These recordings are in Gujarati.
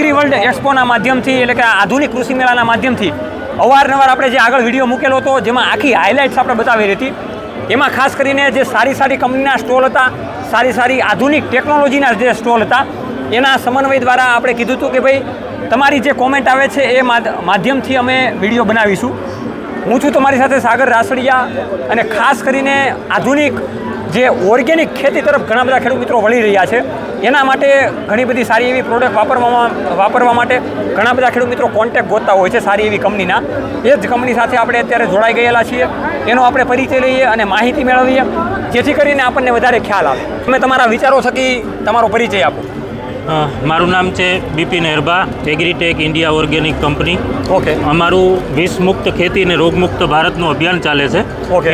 એગ્રી વર્લ્ડ એક્સપોના માધ્યમથી એટલે કે આધુનિક કૃષિ મેળાના માધ્યમથી અવારનવાર આપણે જે આગળ વીડિયો મૂકેલો હતો, જેમાં આખી હાઇલાઇટ્સ આપણે બતાવી હતી, એમાં ખાસ કરીને જે સારી સારી કંપનીના સ્ટોલ હતા, સારી સારી આધુનિક ટેકનોલોજીના જે સ્ટોલ હતા, એના સમન્વય દ્વારા આપણે કીધું હતું કે ભાઈ, તમારી જે કોમેન્ટ આવે છે એ માધ- માધ્યમથી અમે વીડિયો બનાવીશું. હું છું તમારી સાથે સાગર રાસડિયા અને ખાસ કરીને આધુનિક જે ઓર્ગેનિક ખેતી તરફ ઘણા બધા ખેડૂત મિત્રો વળી રહ્યા છે, એના માટે ઘણી બધી સારી એવી પ્રોડક્ટ વાપરવામાં, વાપરવા માટે ઘણા બધા ખેડૂત મિત્રો કોન્ટેક્ટ ગોતતા હોય છે સારી એવી કંપનીના એ જ કંપની સાથે આપણે અત્યારે જોડાઈ ગયેલા છીએ. એનો આપણે પરિચય લઈએ અને માહિતી મેળવીએ, જેથી કરીને આપણને વધારે ખ્યાલ આવે. તમે તમારા વિચારો થકી તમારો પરિચય આપો. મારું નામ છે Bipin હેરબા agritech India organic company. Okay. અમારું વિષમુક્ત ખેતી અને રોગમુક્ત ભારતનું અભિયાન ચાલે છે.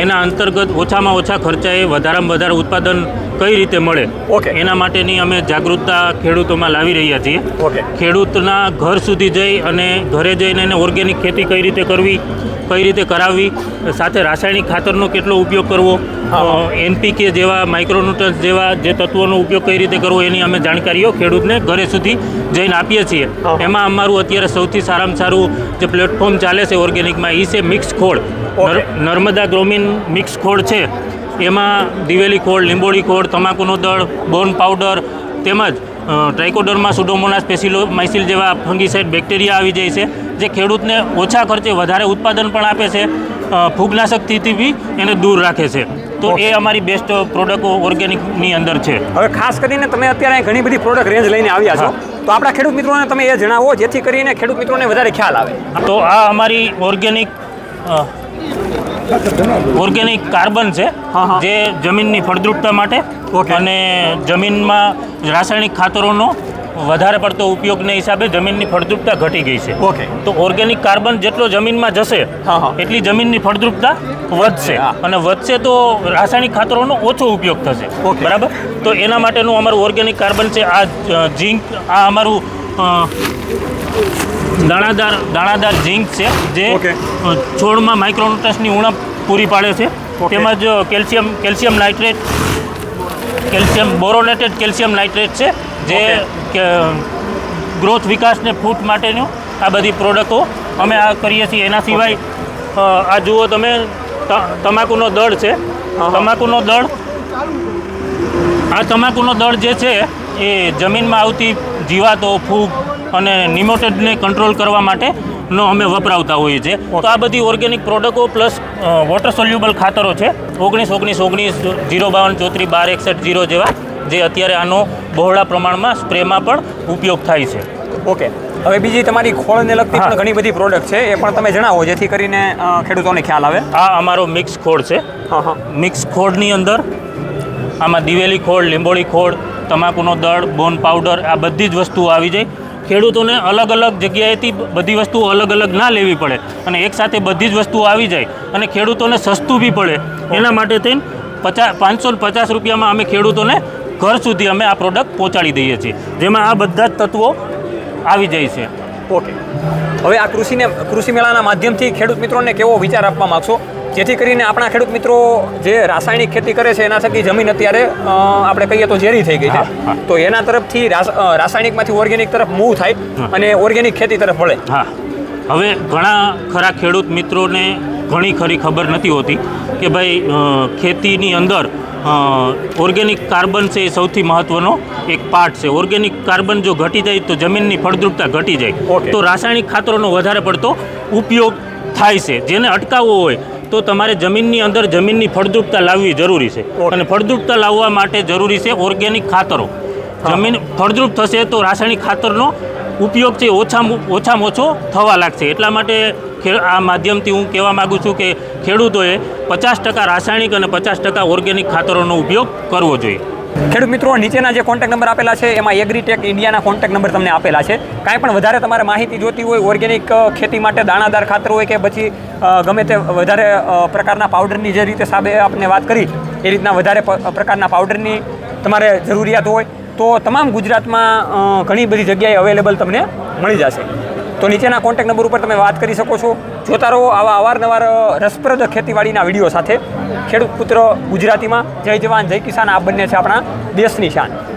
એના અંતર્ગત ઓછામાં ઓછા ખર્ચાએ વધારેમાં વધારે ઉત્પાદન કઈ રીતે મળે? ઓકે. એના માટેની અમે જાગૃતતા ખેડૂતોમાં લાવી રહ્યા છીએ. ઓકે. ખેડૂતના ઘર સુધી જઈ અને ઘરે જઈને એને ઓર્ગેનિક ખેતી કઈ રીતે કરવી કઈ રીતે કરાવવી સાથે રાસાયણિક ખાતરનો કેટલો ઉપયોગ કરવો. એનપીકે જેવા માઇક્રોન્યુટ્રન્સ જેવા જે તત્વોનો ઉપયોગ કઈ રીતે કરવો એની અમે જાણકારીઓ ખેડૂતને ઘરે સુધી જઈને આપીએ છીએ. એમાં અમારું અત્યારે સૌથી સારામાં સારું જે પ્લેટફોર્મ ચાલે છે ઓર્ગેનિકમાં એ છે મિક્સ ખોળ. નર્મદા ગ્રોમીન મિક્સ ખોળ છે. એમાં દિવેલી ખોળ લીંબોળી ખોળ તમાકુનો દળ બોન પાવડર તેમજ ટ્રાઇકોડરમાં સુડોમોના સ્પેસિલો માઇસિલ જેવા ફંગીસાઇડ બેક્ટેરિયા આવી જાય છે જે ખેડૂતને ઓછા ખર્ચે વધારે ઉત્પાદન પણ આપે છે ફૂગનાશકથી બી એને દૂર રાખે છે. તો એ અમારી બેસ્ટ પ્રોડક્ટ ઓર્ગેનિકની અંદર છે હવે ખાસ કરીને તમે અત્યારે ઘણી બધી પ્રોડક્ટ રેન્જ લઈને આવ્યા છો તો આપણા ખેડૂત મિત્રોને તમે એ જણાવો જેથી કરીને ખેડૂત મિત્રોને વધારે ખ્યાલ આવે તો આ અમારી ઓર્ગેનિક ઓર્ગેનિક કાર્બન છે. જે જમીનની ફળદ્રુપતા માટે. અને જમીનમાં રાસાયણિક ખાતરોનો વધારે પડતો ઉપયોગને હિસાબે જમીનની ફળદ્રુપતા ઘટી ગઈ છે ઓકે તો ઓર્ગેનિક કાર્બન જેટલો જમીનમાં જશે. એટલી જમીનની ફળદ્રુપતા વધશે. અને વધશે તો રાસાયણિક ખાતરોનો ઓછો ઉપયોગ થશે. બરાબર? તો એના માટેનું અમારું ઓર્ગેનિક કાર્બન છે આ ઝીંક આ અમારું દાણાદાર દાણાદાર ઝીંક છે જે છોડમાં માઇક્રોન્યુટ્રન્સની ઉણપ પૂરી પાડે છે. તેમજ calcium calcium nitrate calcium boronated calcium nitrate છે જે ગ્રોથ વિકાસને ફૂટ માટેનું આ બધી પ્રોડક્ટો અમે આ કરીએ છીએ. એના સિવાય આ જુઓ તમે તમાકુનો દળ છે. તમાકુનો દળ? આ તમાકુનો દળ જે છે એ જમીનમાં આવતી જીવાતો ફૂગ અને નિમોટેડને કંટ્રોલ કરવા માટે નો અમે વપરાવતા હોઈએ છીએ. તો આ બધી ઓર્ગેનિક પ્રોડક્ટો પ્લસ વોટર સોલ્યુબલ ખાતરો છે. ઓગણીસ ઓગણીસ ઓગણીસ જીરો બાવન ચોત્રીસ બાર એકસઠ જીરો જેવા જે અત્યારે આનો બહોળા પ્રમાણમાં સ્પ્રેમાં પણ ઉપયોગ થાય છે. ઓકે. હવે બીજી તમારી ખોળને લગતી પણ ઘણી બધી પ્રોડક્ટ છે એ પણ તમે જણાવો જેથી કરીને ખેડૂતોને ખ્યાલ આવે. આ અમારો મિક્સ ખોળ છે. મિક્સ ખોળની અંદર આમાં દિવેલી ખોળ લીંબોળી ખોળ તમાકુનો દળ બોન પાવડર આ બધી જ વસ્તુઓ આવી જાય. ખેડૂતોને અલગ અલગ જગ્યાએથી બધી વસ્તુઓ અલગ અલગ ના લેવી પડે અને એકસાથે બધી જ વસ્તુઓ આવી જાય અને ખેડૂતોને સસ્તું બી પડે. એના માટે થઈને પચાસ પાંચસો પચાસ રૂપિયામાં અમે ખેડૂતોને ઘર સુધી અમે આ પ્રોડક્ટ પહોંચાડી દઈએ છીએ. જેમાં આ બધા જ તત્વો આવી જાય છે. ઓકે. હવે આ કૃષિને કૃષિ મેળાના માધ્યમથી ખેડૂત મિત્રોને કેવો વિચાર આપવા માગશો? જેથી કરીને આપણા ખેડૂત મિત્રો જે રાસાયણિક ખેતી કરે છે એના થકી જમીન અત્યારે આપણે કહીએ તો ઝેરી થઈ ગઈ છે. તો એના તરફથી રાસાયણિકમાંથી ઓર્ગેનિક તરફ મૂવ થાય અને ઓર્ગેનિક ખેતી તરફ વળે. હવે ઘણા ખરા ખેડૂત મિત્રોને ઘણી ખરી ખબર નથી હોતી કે ભાઈ ખેતીની અંદર ઓર્ગેનિક કાર્બન છે એ સૌથી મહત્ત્વનો એક પાર્ટ છે. ઓર્ગેનિક કાર્બન જો ઘટી જાય તો જમીનની ફળદ્રુપતા ઘટી જાય. તો રાસાયણિક ખાતરોનો વધારે પડતો ઉપયોગ થાય છે. જેને અટકાવવો હોય તો તમારે જમીનની અંદર જમીનની ફળદ્રુપતા લાવવી જરૂરી છે. અને ફળદ્રુપતા લાવવા માટે જરૂરી છે ઓર્ગેનિક ખાતરો. જમીન ફળદ્રુપ થશે તો રાસાયણિક ખાતરનો ઉપયોગ છે ઓછામાં ઓછામાં ઓછો થવા લાગશે. એટલા માટે આ માધ્યમથી હું કહેવા માગું છું કે ખેડૂતોએ પચાસ ટકા રાસાયણિક અને પચાસ ટકા ઓર્ગેનિક ખાતરોનો ઉપયોગ કરવો જોઈએ. ખેડૂત મિત્રો, નીચેના જે કોન્ટેક્ટ નંબર આપેલા છે, એમાં એગ્રીટેક ઇન્ડિયાના કોન્ટેક્ટ નંબર તમને આપેલા છે. કાંઈ પણ વધારે તમારે માહિતી જોતી હોય, ઓર્ગેનિક ખેતી માટે દાણાદાર ખાતર હોય કે પછી ગમે તે વધારે પ્રકારના પાવડરની જે રીતે સાબે આપને વાત કરી, એ રીતના વધારે પ્રકારના પાવડરની તમારે જરૂરિયાત હોય, તો તમામ ગુજરાતમાં ઘણી બધી જગ્યાએ અવેલેબલ તમને મળી જશે. તો નીચેના કોન્ટેક્ટ નંબર ઉપર તમે વાત કરી શકો છો. જોતા રહો આવા અવારનવાર રસપ્રદ ખેતીવાડીના વીડિયો સાથે. ખેડૂત પુત્ર ગુજરાતીમાં. જય જવાન, જય કિસાન. આ બંને છે આપણા દેશની શાન.